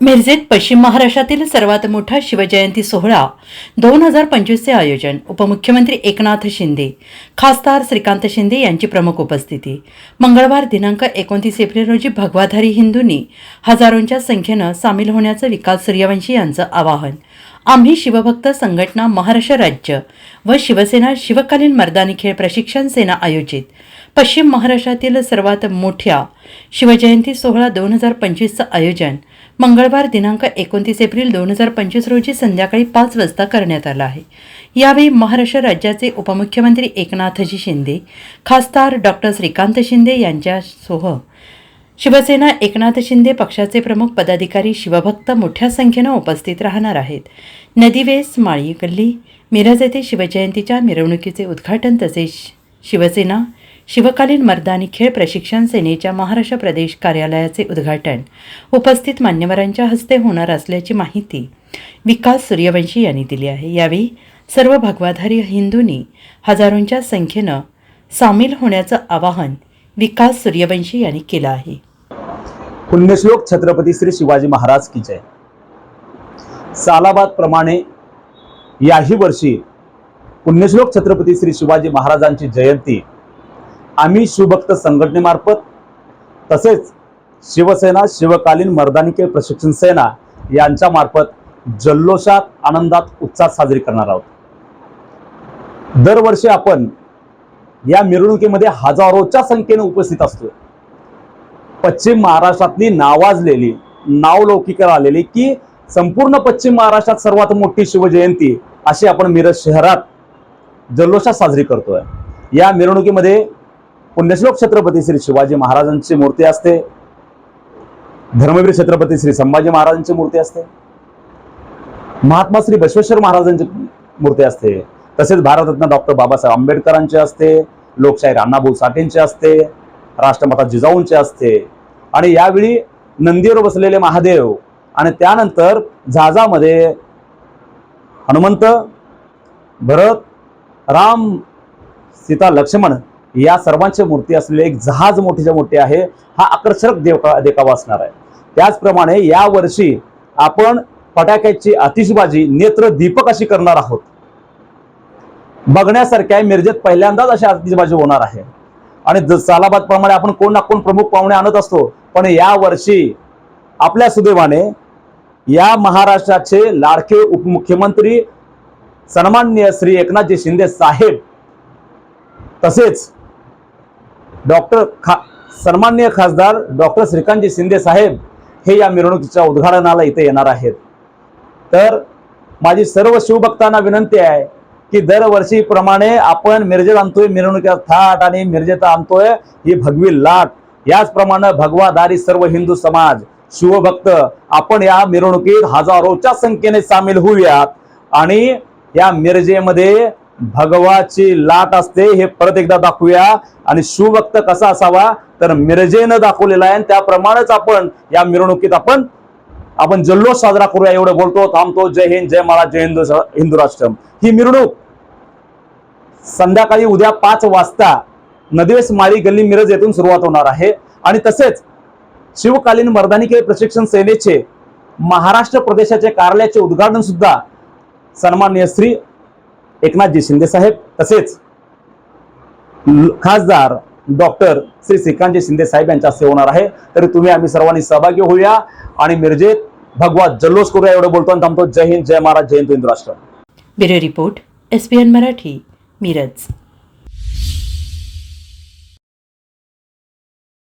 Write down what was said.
मिरजेत पश्चिम महाराष्ट्रातील सर्वात मोठा शिवजयंती सोहळा दोन हजार पंचवीसचे आयोजन उपमुख्यमंत्री एकनाथ शिंदे खासदार श्रीकांत शिंदे यांची प्रमुख उपस्थिती. मंगळवार दिनांक एकोणतीस एप्रिल रोजी भगवाधारी हिंदूंनी हजारोंच्या संख्येनं सामील होण्याचं विकास सूर्यवंशी यांचं आवाहन. आम्ही शिवभक्त संघटना महाराष्ट्र राज्य व शिवसेना शिवकालीन मर्दानी खेळ प्रशिक्षण सेना आयोजित. पश्चिम महाराष्ट्रातील सर्वात मोठ्या शिवजयंती सोहळा दोन हजार पंचवीसचं आयोजन मंगळवार दिनांक एकोणतीस एप्रिल दोन हजार पंचवीस रोजी संध्याकाळी पाच वाजता करण्यात आलं आहे. यावेळी महाराष्ट्र राज्याचे उपमुख्यमंत्री एकनाथजी शिंदे खासदार डॉक्टर श्रीकांत शिंदे यांच्यासह शिवसेना एकनाथ शिंदे पक्षाचे प्रमुख पदाधिकारी शिवभक्त मोठ्या संख्येनं उपस्थित राहणार आहेत. नदीवेस माळी गल्ली मिरज येथे शिवजयंतीच्या मिरवणुकीचे उद्घाटन तसेच शिवसेना शिवकालीन मर्दानी खेळ प्रशिक्षण सेनेच्या महाराष्ट्र प्रदेश कार्यालयाचे उद्घाटन उपस्थित मान्यवरांच्या हस्ते होणार असल्याची माहिती विकास सूर्यवंशी यांनी दिली आहे. यावेळी सर्व भगवाधारी हिंदूंनी हजारोंच्या संख्येनं सामील होण्याचं आवाहन विकास सूर्यवंशी यांनी केलं आहे. पुण्यश्लोक छत्रपती श्री शिवाजी महाराज की जय. सालाबाद प्रमाणे याही वर्षी पुण्यश्लोक छत्रपती श्री शिवाजी महाराजांची जयंती आम्ही शिवभक्त संघटनेमार्फत तसेच शिवसेना शिवकालीन मर्दानिके प्रशिक्षण सेना यांच्या मार्फत जल्लोषात आनंदात उत्साहात साजरी करणार आहोत. दरवर्षी आपण या मिरवणुकीमध्ये हजारोच्या संख्येने उपस्थित असतो पश्चिम महाराष्ट्रातली नावाजलेली नावलौकिकर आलेली की संपूर्ण पश्चिम महाराष्ट्रात सर्वात मोठी शिवजयंती अशी आपण मिरज शहरात जल्लोषात साजरी करतोय. या मिरवणुकीमध्ये पुण्यश्लोक छत्रपती श्री शिवाजी महाराजांची मूर्ती असते. धर्मवीर छत्रपती श्री संभाजी महाराजांची मूर्ती असते. महात्मा श्री बसवेश्वर महाराजांची मूर्ती असते. तसेच भारतरत्न डॉक्टर बाबासाहेब आंबेडकरांचे असते. लोकशाही अण्णाभाऊ साठेंचे असते. राष्ट्रमाता जिजाऊंचे असते. आणि यावेळी नंदीवर बसलेले महादेव आणि त्यानंतर जहाजामध्ये हनुमंत भरत राम सीता लक्ष्मण या सर्वांची मूर्ती असलेले एक जहाज मोठीच्या मोठी आहे. हा आकर्षक देवका देखावा असणार आहे. त्याचप्रमाणे या वर्षी आपण फटाक्याची आतिषबाजी नेत्र दीपक अशी करणार आहोत. बघण्यासारख्या मिरजेत पहिल्यांदाच अशी आतिषबाजी होणार आहे. आणि ज- सालाबाद प्रमाणे आपण कोण ना कोण प्रमुख पाहुणे आणत असतो पण या वर्षी आपल्या सुदैवाने या महाराष्ट्राचे लाडके उपमुख्यमंत्री सन्माननीय श्री एकनाथजी शिंदे साहेब तसेच डॉक्टर खा सन्माननीय खासदार डॉक्टर श्रीकांतजी शिंदे साहेब हे या मिरवणुकीच्या उद्घाटनाला इथे येणार आहेत. तर माझी सर्व शिवभक्तांना विनंती आहे की दरवर्षीप्रमाणे आपण मिरजेत आणतोय मिरवणुकीचा थाट आणि मिरजेत आणतोय ही भगवी लाट. याचप्रमाणे भगवादारी सर्व हिंदू समाज शिवभक्त आपण या मिरवणुकीत हजारोच्या संख्येने सामील होऊयात. आणि या मिरजेमध्ये भगवाची लाट असते हे परत एकदा दाखवूया. आणि शिवभक्त कसा असावा? तर मिरजेनं दाखवलेला आहे आणि त्याप्रमाणेच आपण या मिरवणुकीत आपण आपण जल्लोष साजरा करूया एवढं बोलतो थांबतो. जय हिंद जय महाराज जय हिंदू हिंदू राष्ट्रम. ही मिरवणूक संध्याकाळी उद्या पाच वाजता नदिवेस माळी गल्ली मिरज येथून सुरुवात होणार आहे. आणि तसेच शिवकालीन मर्दानी खेळ प्रशिक्षण सेनेचे महाराष्ट्र प्रदेशाचे कार्यालयाचे उद्घाटन सुद्धा सन्मान्य श्री एकनाथजी शिंदे साहेब. तसेच खासदार डॉक्टर श्री श्रीकांतजी शिंदे साहेब यांच्या हस्ते होणार आहे. तरी तुम्ही आम्ही सर्वांनी सहभागी होऊया. आणि मिरजेत भगवा जल्लोष करूया एवढं बोलतो आणि थांबतो. जय हिंद जय महाराज जय हिंद राष्ट्र bureau report S P Marathi Miraj.